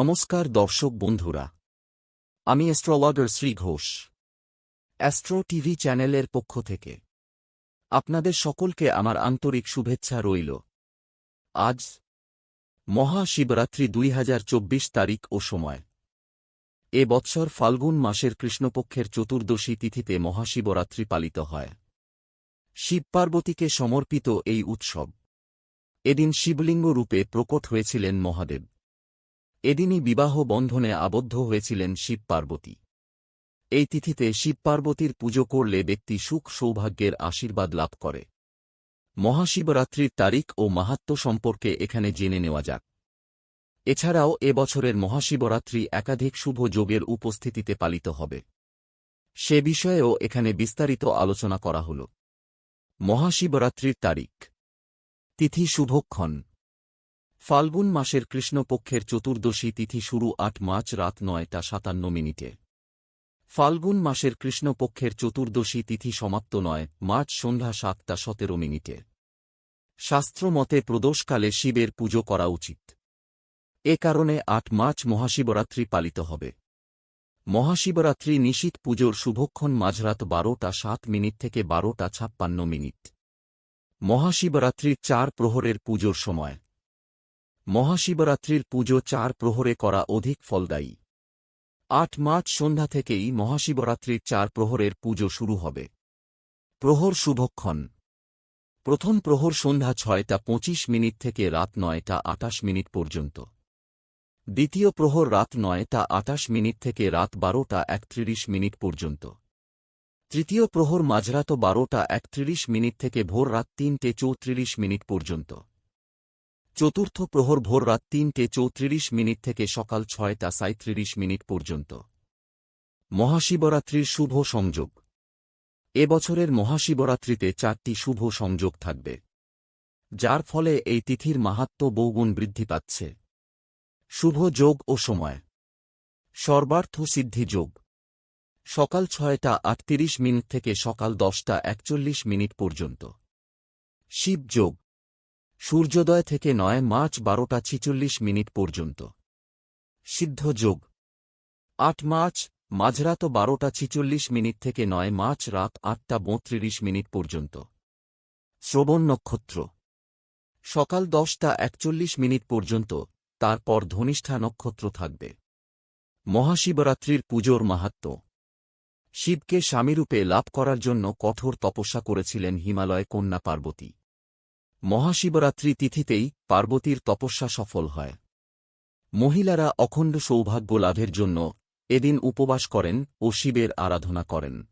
নমস্কার দর্শক বন্ধুরা। আমি astrologer Shri Ghosh. Astro TV চ্যানেলের পক্ষ থেকে। আপনাদের সকলকে আমার আন্তরিক শুভেচ্ছা রইল। আজ মহাশিবরাত্রি দুই হাজার চব্বিশ তারিখ ও সময়। এ বৎসর ফাল্গুন মাসের কৃষ্ণপক্ষের চতুর্দশী তিথিতে মহাশিবরাত্রি পালিত হয়। শিব পার্বতীকে সমর্পিত এই উৎসব। এদিন শিবলিঙ্গ রূপে প্রকট হয়েছিলেন মহাদেব। এদিনই বিবাহ বন্ধনে আবদ্ধ হয়েছিলেন শিব পার্বতী। এই তিথিতে শিব পার্বতীর পুজো করলে ব্যক্তি সুখ সৌভাগ্যের আশীর্বাদ লাভ করে। মহাশিবরাত্রির তারিখ ও মাহাত্ম্য সম্পর্কে এখানে জেনে নেওয়া যাক। এছাড়াও এ বছরের মহাশিবরাত্রি একাধিক শুভ যোগের উপস্থিতিতে পালিত হবে। সে বিষয়েও এখানে বিস্তারিত আলোচনা করা হল। মহাশিবরাত্রির তারিখ। তিথি শুভক্ষণ। ফাল্গুন মাসের কৃষ্ণপক্ষের চতুর্দশী তিথি শুরু আট মার্চ রাত নয়টা সাতান্ন মিনিটে। ফাল্গুন মাসের কৃষ্ণপক্ষের চতুর্দশী তিথি সমাপ্ত নয়, মার্চ সন্ধ্যা সাতটা সতেরো মিনিটে। শাস্ত্রমতে প্রদোষকালে শিবের পুজো করা উচিত। এ কারণে আট মার্চ মহাশিবরাত্রি পালিত হবে। মহাশিবরাত্রি নিশীত পুজোর শুভক্ষণ মাঝরাত বারোটা সাত মিনিট থেকে বারোটা ছাপ্পান্ন মিনিট। মহাশিবরাত্রির চার প্রহরের পুজোর সময়। মহাশিবরাত্রির পুজো চার প্রহরে করা অধিক ফলদায়ী। আট মার্চ সন্ধ্যা থেকেই মহাশিবরাত্রির চার প্রহরের পুজো শুরু হবে। প্রহর শুভক্ষণ। প্রথম প্রহর সন্ধ্যা ছয়টা পঁচিশ মিনিট থেকে রাত নয়টা আটাশ মিনিট পর্যন্ত। দ্বিতীয় প্রহর রাত নয়টা আটাশ মিনিট থেকে রাত বারোটা একত্রিশ মিনিট পর্যন্ত। তৃতীয় প্রহর মাঝরাত বারোটা একত্রিশ মিনিট থেকে ভোর রাত তিনটে চৌত্রিশ মিনিট পর্যন্ত। চতুর্থ প্রহর ভোর রাত তিনটে চৌত্রিশ মিনিট থেকে সকাল ছয়টা সাঁত্রিশ মিনিট পর্যন্ত। মহাশিবরাত্রির শুভ সংযোগ। এ বছরের মহাশিবরাত্রিতে চারটি শুভ সংযোগ থাকবে। যার ফলে এই তিথির মাহাত্ম বহুগুণ বৃদ্ধি পাচ্ছে। শুভ যোগ ও সময়। সর্বার্থ সিদ্ধি যোগ। সকাল ছয়টা আটত্রিশ মিনিট থেকে সকাল দশটা একচল্লিশ মিনিট পর্যন্ত। শিব যোগ। সূর্যোদয় থেকে নয়, মার্চ বারোটা ছিচল্লিশ মিনিট পর্যন্ত। সিদ্ধ যোগ। আট, মার্চ, মাঝরাত বারোটা ছিচল্লিশ মিনিট থেকে নয়, মার্চ রাত আটটা বত্রিশ মিনিট পর্যন্ত। শ্রবণ নক্ষত্র। সকাল দশটা একচল্লিশ মিনিট পর্যন্ত, তারপর ধনিষ্ঠা নক্ষত্র থাকবে। মহাশিবরাত্রির পুজোর মাহাত্ম্য শিবকে স্বামীরূপে লাভ করার জন্য কঠোর তপস্যা করেছিলেন হিমালয় কন্যা পার্বতী। মহাশিবরাত্রি তিথিতেই পার্বতীর তপস্যা সফল হয়। মহিলারা অখণ্ড সৌভাগ্য লাভের জন্য এদিন উপবাস করেন ও শিবের আরাধনা করেন।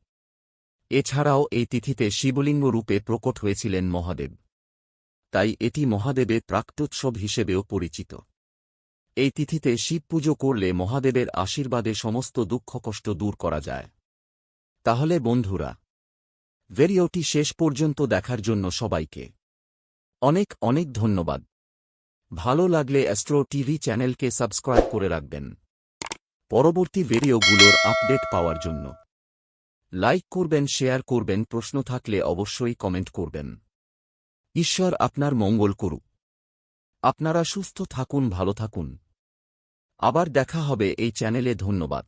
এছাড়াও এই তিথিতে শিবলিঙ্গ রূপে প্রকট হয়েছিলেন মহাদেব। তাই এটি মহাদেবের প্রাক্তোৎসব হিসেবেও পরিচিত। এই তিথিতে শিব পুজো করলে মহাদেবের আশীর্বাদে সমস্ত দুঃখ কষ্ট দূর করা যায়। তাহলে বন্ধুরা, ভিডিওটি শেষ পর্যন্ত দেখার জন্য সবাইকে অনেক অনেক ধন্যবাদ। ভালো লাগলে অ্যাস্ট্রো টিভি চ্যানেলকে সাবস্ক্রাইব করে রাখবেন। পরবর্তী ভিডিওগুলোর আপডেট পাওয়ার জন্য। লাইক করবেন, শেয়ার করবেন, প্রশ্ন থাকলে অবশ্যই কমেন্ট করবেন। ঈশ্বর আপনার মঙ্গল করুক। আপনারা সুস্থ থাকুন, ভালো থাকুন। আবার দেখা হবে এই চ্যানেলে, ধন্যবাদ।